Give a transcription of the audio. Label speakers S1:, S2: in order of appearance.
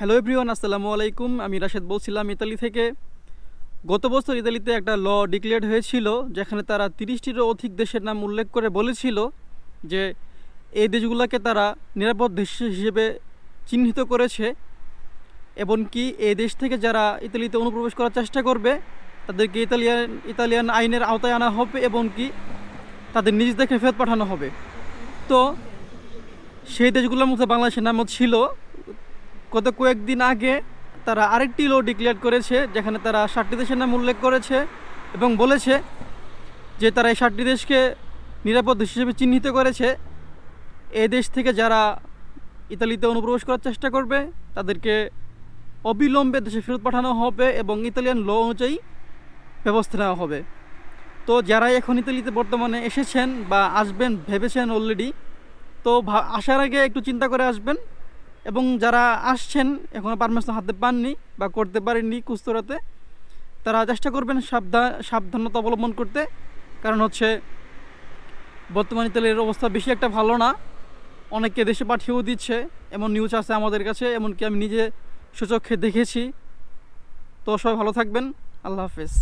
S1: Hello everyone, আসসালামু আলাইকুম। আমি রাশেদ বলছিলাম ইতালি থেকে। গত বছর ইতালিতে একটা ল ডিক্লেয়ার হয়েছিল, যেখানে তারা তিরিশটিরও অধিক দেশের নাম উল্লেখ করে বলেছিল যে এই দেশগুলোকে তারা নিরাপদ দেশ হিসেবে চিহ্নিত করেছে, এমনকি এই দেশ থেকে যারা ইতালিতে অনুপ্রবেশ করার চেষ্টা করবে, তাদেরকে ইতালিয়ান ইতালিয়ান আইনের আওতায় আনা হবে এবং কি তাদের নিজ দেখে ফেরত পাঠানো হবে। তো সেই দেশগুলোর মধ্যে বাংলাদেশের নামও ছিল। গত কয়েকদিন আগে তারা আরেকটি লো ডিক্লেয়ার করেছে, যেখানে তারা ষাটটি দেশের নাম উল্লেখ করেছে এবং বলেছে যে তারা এই ষাটটি দেশকে নিরাপদ দেশ হিসেবে চিহ্নিত করেছে। এ দেশ থেকে যারা ইতালিতে অনুপ্রবেশ করার চেষ্টা করবে, তাদেরকে অবিলম্বে দেশে ফেরত পাঠানো হবে এবং ইতালিয়ান ল অনুযায়ী ব্যবস্থা নেওয়া হবে। তো যারা এখন ইতালিতে বর্তমানে এসেছেন বা আসবেন, ভেবেছেন অলরেডি তো আসার আগে একটু চিন্তা করে আসবেন। এবং যারা আসছেন এখনও পারমিশন হাতে পাননি বা করতে পারেননি কুস্তরাতে, তারা চেষ্টা করবেন সাবধান সাবধানতা অবলম্বন করতে। কারণ হচ্ছে, বর্তমানে তেলের অবস্থা বেশি একটা ভালো না। অনেককে দেশে পাঠিয়েও দিচ্ছে। এমন নিউজ আছে আমাদের কাছে, এমনকি আমি নিজে সুচক্ষে দেখেছি। তো সবাই ভালো থাকবেন। আল্লাহ হাফেজ।